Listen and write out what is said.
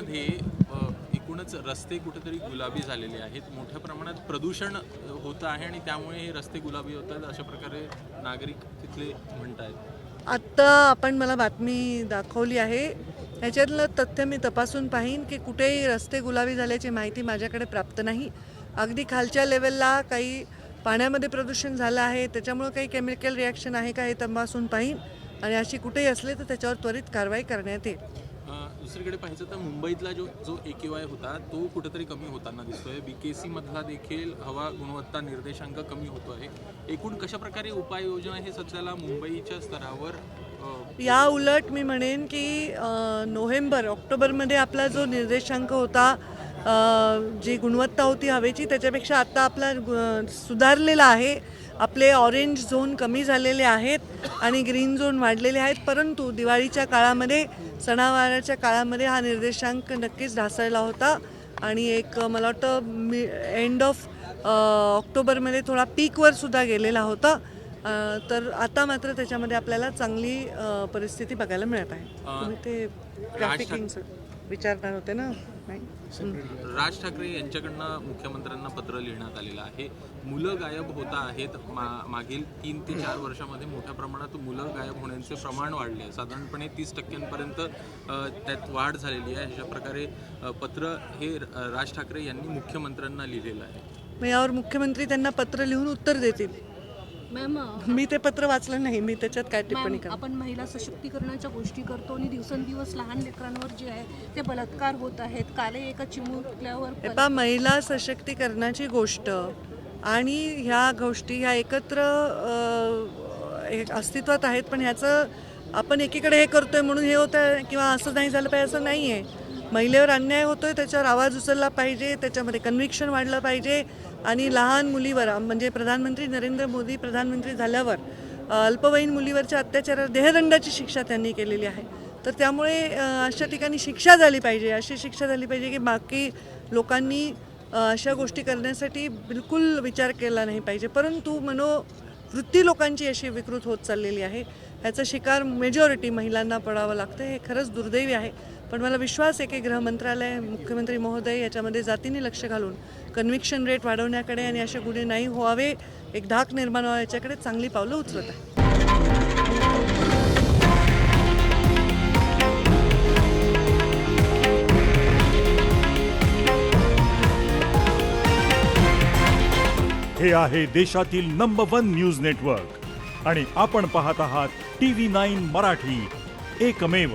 मुंबईमध्ये एकूणच रस्ते कुठेतरी गुलाबी झालेले आहेत. मोठ्या प्रमाणात प्रदूषण होतं आहे आणि त्यामुळे हे रस्ते गुलाबी होत आहेत अशा प्रकारे नागरिक तिथले म्हणत आहेत आत्ता आपण मला बातमी दाखवली आहे. ह्याच्यातलं तथ्य मी तपासून पाहीन की कुठेही रस्ते गुलाबी झाल्याची माहिती माझ्याकडे प्राप्त नाही. अगदी खालच्या लेवलला काही पाण्यामध्ये प्रदूषण झालं आहे त्याच्यामुळं काही केमिकल रिॲक्शन आहे का हे तपासून पाहीन. आणि अशी कुठेही असले तर त्याच्यावर त्वरित कारवाई करण्यात येईल. दुसरीकडे पाहिजे तर मुंबईतला जो जो ए के वाय होता तो कुठेतरी कमी होताना दिसतोय. बी के सी मधला देखील हवा गुणवत्ता निर्देशांक कमी होतो आहे एकूण कशा प्रकारे उपाययोजना हे सध्याला मुंबईच्या स्तरावर या उलट मी म्हणेन की नोव्हेंबर ऑक्टोबरमध्ये आपला जो निर्देशांक होता जी गुणवत्ता होती हवेची त्याच्यापेक्षा आत्ता आपला सुधारलेला आहे. आपले ऑरेंज झोन कमी झालेले आहेत आणि ग्रीन झोन वाढलेले आहेत. परंतु दिवाळीच्या काळामध्ये सणावाराच्या काळामध्ये हा निर्देशांक नक्कीच ढासळला होता. आणि एक मला वाटतं मी एंड ऑफ ऑक्टोबरमध्ये थोडा पीकवर सुद्धा गेलेला होता. तर आता मात्र त्याच्यामध्ये आपल्याला चांगली परिस्थिती बघायला मिळत आहे. ते ट्रॅफिकिंग विचारणार होते ना? नाही. राज ठाकरे यांच्याकडनं मुख्यमंत्र्यांना पत्र लिहिण्यात आलेलं आहे. मुलं गायब होता आहेत. मा मागील तीन ते चार वर्षामध्ये मोठ्या प्रमाणात मुलं गायब होण्याचे प्रमाण वाढले आहे. साधारणपणे तीस टक्क्यांपर्यंत त्यात वाढ झालेली आहे. अशा प्रकारे पत्र हे राज ठाकरे यांनी मुख्यमंत्र्यांना लिहिलेलं आहे. मग यावर मुख्यमंत्री त्यांना पत्र लिहून उत्तर देतील. मॅम मी ते पत्र वाचलं नाही. मी त्याच्यात काय टिप्पणी कर? आपण महिला सशक्तीकरणाच्या गोष्टी करतो आणि दिवसेंदिवस लहान लेकरांवर जे आहे ते बलात्कार होत आहेत. काले एका चिमुकल्यावर पहा महिला सशक्तीकरणाची गोष्ट आणि ह्या गोष्टी ह्या एकत्र अस्तित्वात आहेत पण ह्याचं आपण एकीकडे हे करतोय म्हणून हे होतं किंवा असं नाही झालं पाहिजे असं नाही आहे महिलेवर अन्याय होतोय त्याच्यावर आवाज उचलला पाहिजे त्याच्यामध्ये कन्व्हिक्शन वाढलं पाहिजे. आणि लहान मुलीवर म्हणजे प्रधानमंत्री नरेंद्र मोदी प्रधानमंत्री झाल्यावर अल्पवयीन मुलीवरच्या अत्याचारावर देहदंडाची शिक्षा त्यांनी केलेली आहे. तर त्यामुळे अशा ठिकाणी शिक्षा झाली पाहिजे अशी शिक्षा झाली पाहिजे की बाकी लोकांनी अशा गोष्टी करण्यासाठी बिलकुल विचार केला नाही पाहिजे. परंतु मनोवृत्ती लोकांची अशी विकृत होत चाललेली आहे. ह्याचा शिकार मेजॉरिटी महिलांना पडावं लागतं हे खरंच दुर्दैवी आहे. पण मला विश्वास आहे की गृहमंत्रालय मुख्यमंत्री महोदय याच्यामध्ये जातीने लक्ष घालून कन्व्हिक्शन रेट वाढवण्याकडे आणि असे गुन्हे नाही व्हावे एक धाक निर्माण व्हावा याच्याकडे चांगली पावलं उचलत आहे हे आहे देशातील नंबर वन न्यूज नेटवर्क आणि आपण पाहत आहात टी व्ही नाईन मराठी. एकमेव